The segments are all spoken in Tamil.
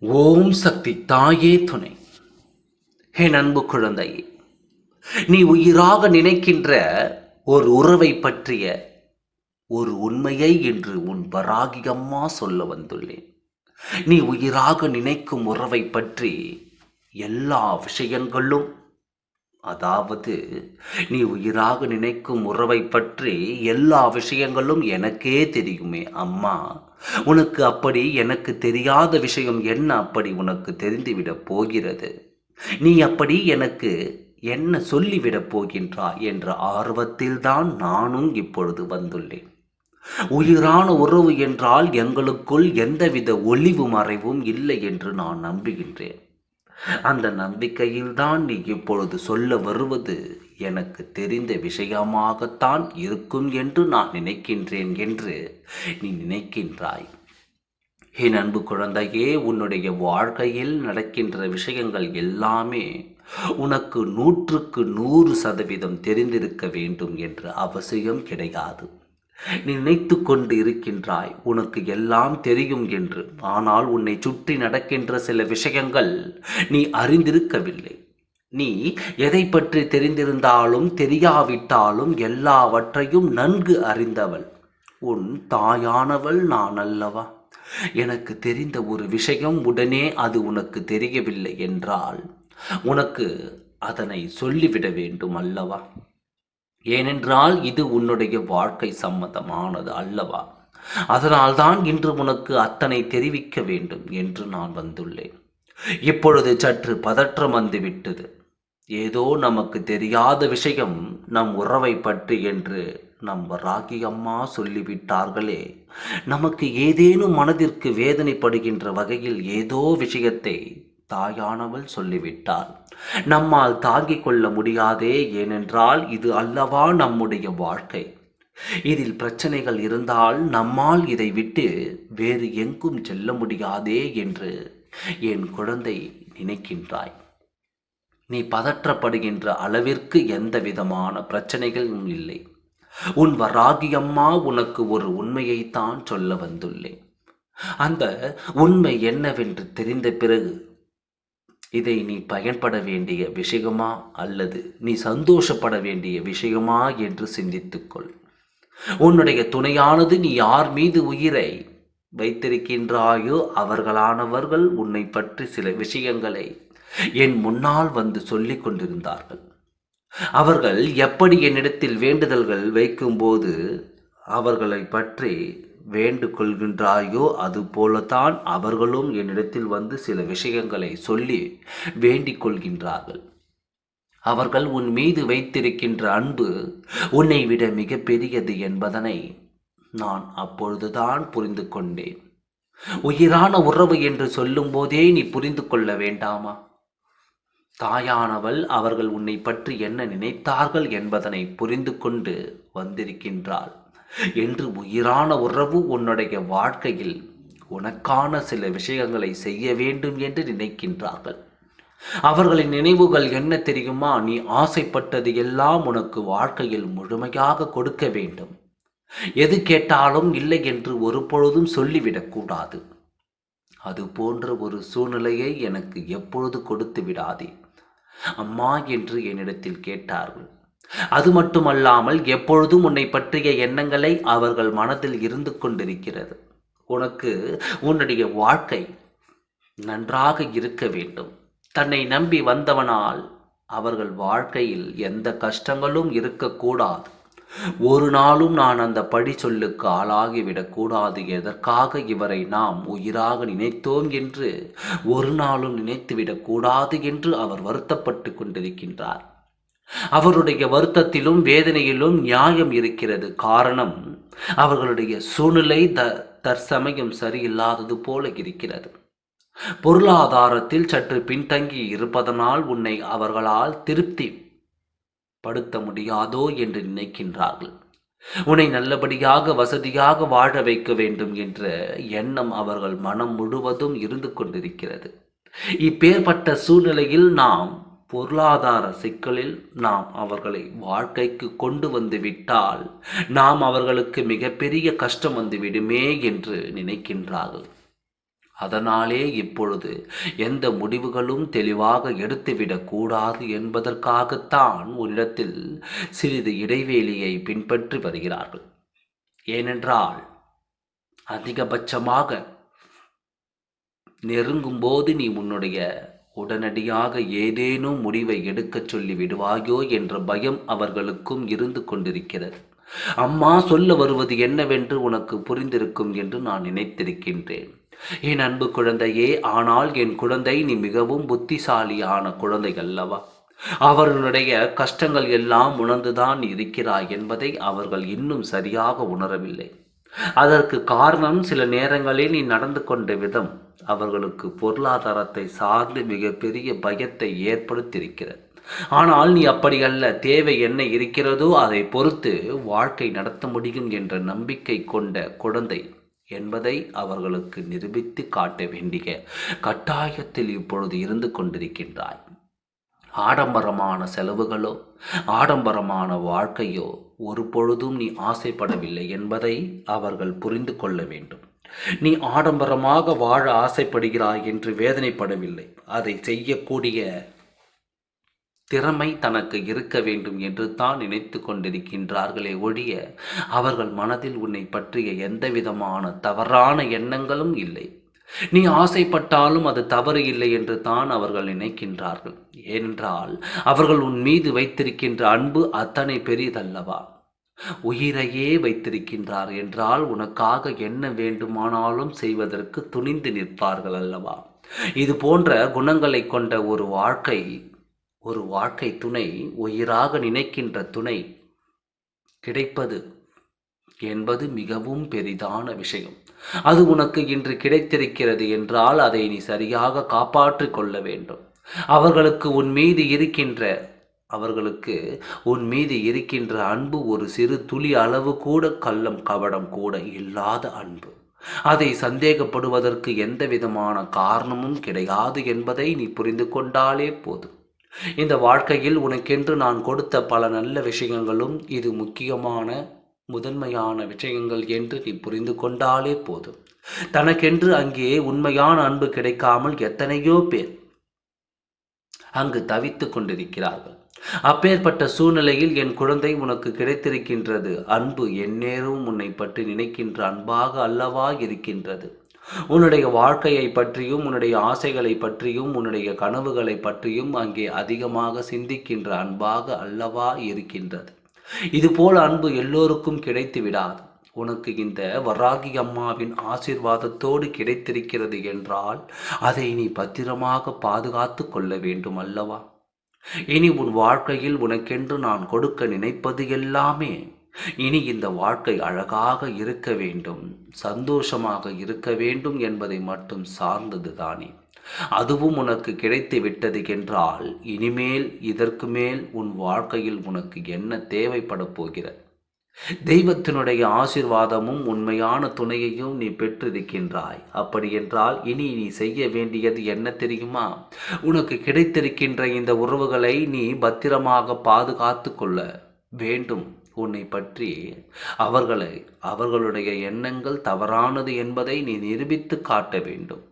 ஓம் சக்தி தாயே துணை. என் அன்பு குழந்தை நீ உயிராக நினைக்கின்ற ஒரு உறவை பற்றிய ஒரு உண்மையை இன்று உன் வராகி அம்மா சொல்ல வந்துள்ளேன். நீ உயிராக நினைக்கும் உறவை பற்றி எல்லா விஷயங்களும் அதாவது நீ உயிராக நினைக்கும் உறவை பற்றி எல்லா விஷயங்களும் எனக்கே தெரியுமே அம்மா. உனக்கு அப்படி எனக்கு தெரியாத விஷயம் என்ன அப்படி உனக்கு தெரிந்துவிடப் போகிறது? நீ அப்படி எனக்கு என்ன சொல்லிவிடப் போகின்றா என்ற ஆர்வத்தில்தான் நானும் இப்பொழுது வந்துள்ளேன். உயிரான உறவு என்றால் எங்களுக்குள் எந்தவித ஒளிவு மறைவும் இல்லை என்று நான் நம்புகின்றேன். அந்த நம்பிக்கையில்தான் நீ இப்பொழுது சொல்ல வருவது. எனக்கு தெரிந்த விஷயமாகத்தான் இருக்கும் என்று நான் நினைக்கின்றேன் என்று நீ நினைக்கின்றாய். என் அன்பு குழந்தையே உன்னுடைய வாழ்க்கையில் நடக்கின்ற விஷயங்கள் எல்லாமே உனக்கு நூற்றுக்கு நூறு சதவீதம் தெரிந்திருக்க வேண்டும் என்ற அவசியம் கிடையாது. நினைத்து கொண்டு இருக்கின்றாய். உனக்கு எல்லாம் தெரியும் என்று. ஆனால் உன்னை சுற்றி நடக்கின்ற சில விஷயங்கள் நீ அறிந்திருக்கவில்லை. நீ எதை பற்றி தெரிந்திருந்தாலும் தெரியாவிட்டாலும் எல்லாவற்றையும் நன்கு அறிந்தவள். உன் தாயானவள் நான் அல்லவா? எனக்கு தெரிந்த ஒரு விஷயம் உடனே அது உனக்கு தெரியவில்லை என்றால் உனக்கு அதனை சொல்லிவிட வேண்டும் அல்லவா? ஏனென்றால் இது உன்னுடைய வாழ்க்கை சம்மதமானது அல்லவா? அதனால்தான் இன்று உனக்கு அத்தனை தெரிவிக்க வேண்டும் என்று நான் வந்துள்ளேன். இப்பொழுது சற்று பதற்றம் வந்துவிட்டது. ஏதோ நமக்கு தெரியாத விஷயம் நம் உறவை பற்றி என்று நம் ராகி அம்மா சொல்லிவிட்டார்களே. நமக்கு ஏதேனும் மனதிற்கு வேதனைப்படுகின்ற வகையில் ஏதோ விஷயத்தை தாயானவள் சொல்லிவிட்டாள். நம்மால் தாங்கிக் கொள்ள முடியாதே ஏனென்றால் இது அல்லவா நம்முடைய வாழ்க்கை. இதில் பிரச்சனைகள் இருந்தால் நம்மால் இதை விட்டு வேறு எங்கும் செல்ல முடியாதே என்று என் குழந்தை நினைக்கின்றாய். நீ பதற்றப்படுகின்ற அளவிற்கு எந்த விதமான பிரச்சனைகளும் இல்லை. உன் வராகி அம்மா உனக்கு ஒரு உண்மையைத்தான் சொல்ல வந்துள்ளேன். அந்த உண்மை என்னவென்று தெரிந்த பிறகு இதை நீ பயன்பட வேண்டிய விஷயமா அல்லது நீ சந்தோஷப்பட வேண்டிய விஷயமா என்று சிந்தித்துக்கொள். உன்னுடைய துணையானது நீ யார் மீது உயிரை வைத்திருக்கின்றாயோ அவர்களானவர்கள் உன்னை பற்றி சில விஷயங்களை என் முன்னால் வந்து சொல்லிக் கொண்டிருந்தார்கள். அவர்கள் எப்படி என்னிடத்தில் வேண்டுதல்கள் வைக்கும்போது அவர்களை பற்றி வேண்டு கொள்கின்றாயோ அவர்களும் என்னிடத்தில் வந்து சில விஷயங்களை சொல்லி வேண்டிக் கொள்கின்றார்கள் அவர்கள் உன் மீது வைத்திருக்கின்ற அன்பு உன்னை விட மிக பெரியது என்பதனை நான் அப்பொழுதுதான் புரிந்து கொண்டேன் உயிரான உறவு என்று சொல்லும் போதே நீ புரிந்து கொள்ள வேண்டாமா? தாயானவள் அவர்கள் உன்னை பற்றி என்ன நினைத்தார்கள் என்பதனை புரிந்து கொண்டு வந்திருக்கின்றாள். என்று உயிரான உறவு உன்னுடைய வாழ்க்கையில் உனக்கான சில விஷயங்களை செய்ய வேண்டும் என்று நினைக்கின்றார்கள். அவர்களின் நினைவுகள் என்ன தெரியுமா? நீ ஆசைப்பட்டது எல்லாம் உனக்கு வாழ்க்கையில் முழுமையாக கொடுக்க வேண்டும். எது கேட்டாலும் இல்லை என்று ஒரு பொழுதும் சொல்லிவிடக்கூடாது அது போன்ற ஒரு சூழ்நிலையை எனக்கு எப்பொழுது கொடுத்து விடாதே? அம்மா என்று என்னிடத்தில் கேட்டார்கள். அது மட்டுமல்லாமல் எப்பொழுதும் உன்னை பற்றிய எண்ணங்களை அவர்கள் மனதில் இருந்து கொண்டிருக்கிறது. உனக்கு உன்னுடைய வாழ்க்கை நன்றாக இருக்க வேண்டும். தன்னை நம்பி வந்தவனால் அவர்கள் வாழ்க்கையில் எந்த கஷ்டங்களும் இருக்கக்கூடாது. ஒரு நாளும் நான் அந்த படி சொல்லுக்கு ஆளாகிவிடக்கூடாது எதற்காக இவரை நாம் உயிராக நினைத்தோம் என்று ஒரு நாளும் நினைத்துவிடக்கூடாது என்று அவர் வருத்தப்பட்டு கொண்டிருக்கின்றார். அவருடைய வருத்தத்திலும் வேதனையிலும் நியாயம் இருக்கிறது. காரணம் அவர்களுடைய சூழ்நிலை த தற்சமயம் சரியில்லாதது போல இருக்கிறது. பொருளாதாரத்தில் சற்று பின்தங்கி இருப்பதனால் உன்னை அவர்களால் திருப்தி படுத்த முடியாதோ என்று நினைக்கின்றார்கள். உன்னை நல்லபடியாக வசதியாக வாழ வைக்க வேண்டும் என்ற எண்ணம் அவர்கள் மனம் முழுவதும் இருந்து கொண்டிருக்கிறது. இப்பேற்பட்ட சூழ்நிலையில் நாம் பொருளாதார சிக்கலில் நாம் அவர்களை வாழ்க்கைக்கு கொண்டு வந்து விட்டால் நாம் அவர்களுக்கு மிகப்பெரிய கஷ்டம் வந்துவிடுமே என்று நினைக்கின்றார்கள். அதனாலே இப்பொழுது எந்த முடிவுகளும் தெளிவாக எடுத்துவிடக்கூடாது என்பதற்காகத்தான் உன்னிடத்தில் சிறிது இடைவேளியை பின்பற்றி வருகிறார்கள். ஏனென்றால் அதிகபட்சமாக நெருங்கும்போது நீ உன்னுடைய உடனடியாக ஏதேனும் முடிவை எடுக்கச் சொல்லி விடுவாயோ என்ற பயம் அவர்களுக்கும் இருந்து கொண்டிருக்கிறது. அம்மா சொல்ல வருவது என்னவென்று உனக்கு புரிந்திருக்கும் என்று நான் நினைத்திருக்கின்றேன். என் அன்பு குழந்தையே ஆனால் என் குழந்தை நீ மிகவும் புத்திசாலியான குழந்தை அல்லவா அவர்களுடைய கஷ்டங்கள் எல்லாம் உணர்ந்துதான் இருக்கிறாய் என்பதை அவர்கள் இன்னும் சரியாக உணரவில்லை. அதற்கு காரணம் சில நேரங்களில் நீ நடந்து கொண்ட விதம். அவர்களுக்கு பொருளாதாரத்தை சார்ந்து மிகப்பெரிய பயத்தை ஏற்படுத்தியிருக்கிறது. ஆனால் நீ அப்படி அல்ல. தேவை என்ன இருக்கிறதோ அதை பொறுத்து வாழ்க்கை நடத்த முடியும் என்ற நம்பிக்கை கொண்ட குழந்தை என்பதை அவர்களுக்கு நிரூபித்து காட்ட வேண்டிய கட்டாயத்தில் இப்பொழுது இருந்து கொண்டிருக்கின்றாய். ஆடம்பரமான செலவுகளோ ஆடம்பரமான வாழ்க்கையோ ஒரு பொழுதும் நீ ஆசைப்படவில்லை என்பதை அவர்கள் புரிந்து கொள்ள வேண்டும். நீ ஆடம்பரமாக வாழ ஆசைப்படுகிறாய் என்று வேதனைப்படவில்லை. அதை செய்யக்கூடிய திறமை தனக்கு இருக்க வேண்டும் என்று தான் நினைத்து கொண்டிருக்கின்றார்களே ஒழிய அவர்கள் மனதில் உன்னை பற்றிய எந்த விதமான தவறான எண்ணங்களும் இல்லை. நீ ஆசைப்பட்டாலும் அது தவறு இல்லை என்று தான் அவர்கள் நினைக்கின்றார்கள். ஏனென்றால் அவர்கள் உன் மீது வைத்திருக்கின்ற அன்பு அத்தனை பெரிதல்லவா? உயிரையே வைத்திருக்கின்றார் என்றால் உனக்காக என்ன வேண்டுமானாலும் செய்வதற்கு துணிந்து நிற்பார்கள் அல்லவா? இது போன்ற குணங்களை கொண்ட ஒரு வாழ்க்கை ஒரு வாழ்க்கை துணை உயிராக நினைக்கின்ற துணை கிடைப்பது என்பது மிகவும் பெரிதான விஷயம். அது உனக்கு இன்று கிடைத்திருக்கிறது என்றால் அதை நீ சரியாக காப்பாற்றிக் கொள்ள வேண்டும். அவர்களுக்கு உன் மீது இருக்கின்ற அவர்களுக்கு உன் மீது இருக்கின்ற அன்பு ஒரு சிறு துளி அளவு கூட கள்ளம் கவடம் கூட இல்லாத அன்பு. அதை சந்தேகப்படுவதற்கு எந்த விதமான காரணமும் கிடையாது என்பதை நீ புரிந்து கொண்டாலே போதும். இந்த வாழ்க்கையில் உனக்கென்று நான் கொடுத்த பல நல்ல விஷயங்களும் இது முக்கியமான முதன்மையான விஷயங்கள் என்று நீ புரிந்து கொண்டாலே போதும். தனக்கென்று அங்கே உண்மையான அன்பு கிடைக்காமல் எத்தனையோ பேர் அங்கு தவித்துக் கொண்டிருக்கிறார்கள். அப்பேற்பட்ட சூழ்நிலையில் என் குழந்தை உனக்கு கிடைத்திருக்கின்றது. அன்பு எந்நேரமும் உன்னை பற்றி நினைக்கின்ற அன்பாக அல்லவா இருக்கின்றது. உன்னுடைய வாழ்க்கையை பற்றியும் உன்னுடைய ஆசைகளை பற்றியும் உன்னுடைய கனவுகளை பற்றியும் அங்கே அதிகமாக சிந்திக்கின்ற அன்பாக அல்லவா இருக்கின்றது. இதுபோல் அன்பு எல்லோருக்கும் கிடைத்து விடாது உனக்கு இந்த வராகி அம்மாவின் ஆசிர்வாதத்தோடு கிடைத்திருக்கிறது என்றால் அதை நீ பத்திரமாக பாதுகாத்து கொள்ள வேண்டும் அல்லவா? இனி உன் வாழ்க்கையில் உனக்கென்று நான் கொடுக்க நினைப்பது எல்லாமே இனி இந்த வாழ்க்கை அழகாக இருக்க வேண்டும் சந்தோஷமாக இருக்க வேண்டும் என்பதை மட்டும் சார்ந்தது தானே அதுவும் உனக்கு கிடைத்து விட்டது என்றால் இனிமேல் இதற்கு மேல் உன் வாழ்க்கையில் உனக்கு என்ன தேவைப்பட போகிற தெய்வத்தினுடைய ஆசிர்வாதமும் உண்மையான துணையையும் நீ பெற்றிருக்கின்றாய். அப்படி என்றால் இனி நீ செய்ய வேண்டியது என்ன தெரியுமா? உனக்கு கிடைத்திருக்கின்ற இந்த உறவுகளை நீ பத்திரமாக பாதுகாத்து கொள்ள வேண்டும். உன்னை பற்றி அவர்களை அவர்களுடைய எண்ணங்கள் தவறானது என்பதை நீ நிரூபித்து காட்ட வேண்டும்.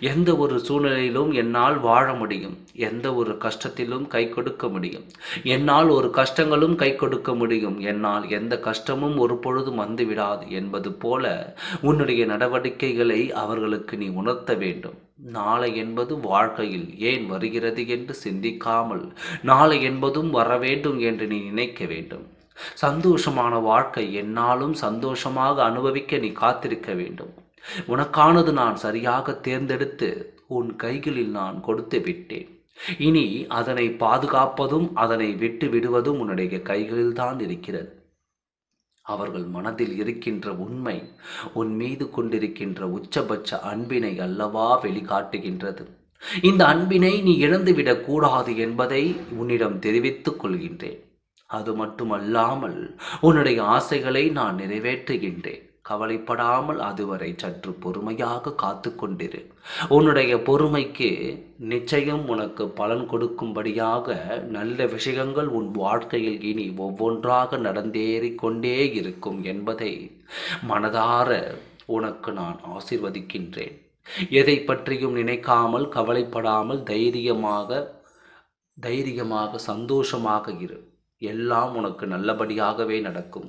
எந்த ஒரு சூழ்நிலையிலும் என்னால் வாழ முடியும். எந்த ஒரு கஷ்டத்திலும் கை கொடுக்க முடியும். என்னால் ஒரு கஷ்டங்களும் கை கொடுக்க முடியும். என்னால் எந்த கஷ்டமும் ஒரு பொழுதும் வந்துவிடாது என்பது போல உன்னுடைய நடவடிக்கைகளை அவர்களுக்கு நீ உணர்த்த வேண்டும். நாளை என்பது வாழ்க்கையில் ஏன் வருகிறது என்று சிந்திக்காமல் நாளை என்பதும் வர வேண்டும் என்று நீ நினைக்க வேண்டும். சந்தோஷமான வாழ்க்கை என்னாலும் சந்தோஷமாக அனுபவிக்க நீ காத்திருக்க வேண்டும். உனக்கானது நான் சரியாக தேர்ந்தெடுத்து உன் கைகளில் நான் கொடுத்து விட்டேன். இனி அதனை பாதுகாப்பதும் அதனை விட்டு விடுவதும் உன்னுடைய கைகளில்தான் இருக்கிறது. அவர்கள் மனதில் இருக்கின்ற உண்மை உன் மீது கொண்டிருக்கின்ற உச்சபட்ச அன்பினை அல்லவா வெளிக்காட்டுகின்றது. இந்த அன்பினை நீ இழந்துவிடக் கூடாது என்பதை உன்னிடம் தெரிவித்துக் கொள்கின்றேன். அது மட்டுமல்லாமல் உன்னுடைய ஆசைகளை நான் நிறைவேற்றுகின்றேன். கவலைப்படாமல் அதுவரை சற்று பொறுமையாக காத்து கொண்டிரு உன்னுடைய பொறுமைக்கு நிச்சயம் உனக்கு பலன் கொடுக்கும்படியாக நல்ல விஷயங்கள் உன் வாழ்க்கையில் இனி ஒவ்வொன்றாக நடந்தேறிக்கொண்டே இருக்கும் என்பதை மனதார உனக்கு நான் ஆசிர்வதிக்கின்றேன். எதை பற்றியும் நினைக்காமல் கவலைப்படாமல் தைரியமாக தைரியமாக சந்தோஷமாக இரு. எல்லாம் உனக்கு நல்லபடியாகவே நடக்கும்.